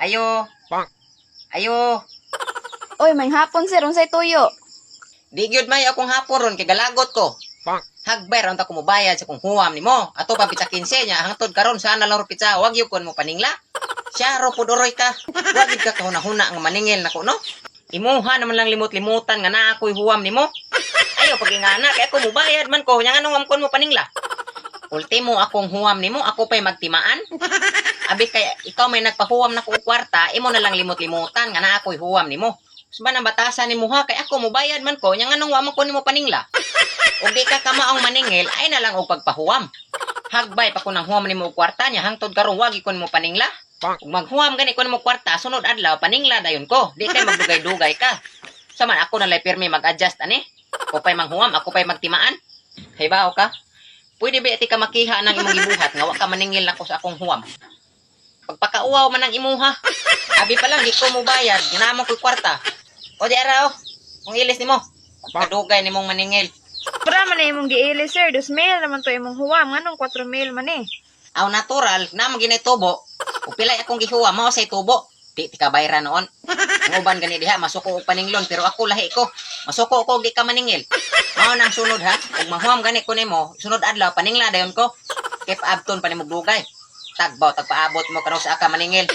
Ayo. Ayo. Oy, may hapon sir, unsay tuyo? Di gyud may akong hapon ron kay galagot ko. Hagbay ron ta ko mobayad sa kung huwam nimo. Ato pa pizza 15 nya hangtod karon sana lang pizza. Wag gyud kon mo paningla. Siya ro pud oroy ka. Wag ka kahuna-huna nga maningil nako no. Imuha naman lang limot-limutan nga naa ako'y huwam nimo. Ayo pagingana kay ako mobayad man ko nya nga nung kon mo paningla. Ultimo akong huwam nimo, ako pa'y magtimaan. Abi kay ikaw may nagpahuwam na ko kwarta, imo na lang limot-limutan nga naa ako'y huwam nimo. Suba nang batasan nimo ha kay ako mobayad man ko nya nga nung wa man ko nimo paningla. Ug di ka kamaong maningil ay na lang og pagpahuwam. Hagbay pa ko nang huwam nimo og kwarta nya hangtod karon wagi ko nimo paningla. Ug maghuwam gani ko nimo kwarta sunod adlaw paningla dayon ko. Di kay magdugay-dugay ka. Saman ako na lay pirmi mag-adjust ani. Ako pa'y manghuwam, ako pa'y magtimaan. Hay ba ka? Pwede ba iti ka makiha ng imong gibuhat nga wa ka maningil nako sa akong huwam. Pagpakauaw man ang imuha. Abi pa lang di ko mo bayad, ginamon ko kwarta. O di araw, kung ilis nimo. Kadugay nimong maningil. Para man imong giili sir, 2 mil naman to imong huwam, nganong 4 mil man eh. Aw natural, na maginay tubo. Ug pilay akong gihuwa mao say tubo. Di ti ka bayra noon. Ang uban gani diha masuko og paninglon pero ako lahi ko. Masuko ko di ka maningil. Mao nang sunod ha. Ug mahuam gani ko nimo, sunod adlaw paningla dayon ko. Kip abton pa nimo dugay. Tagbaw tagpaabot mo kanu sa ka maningil.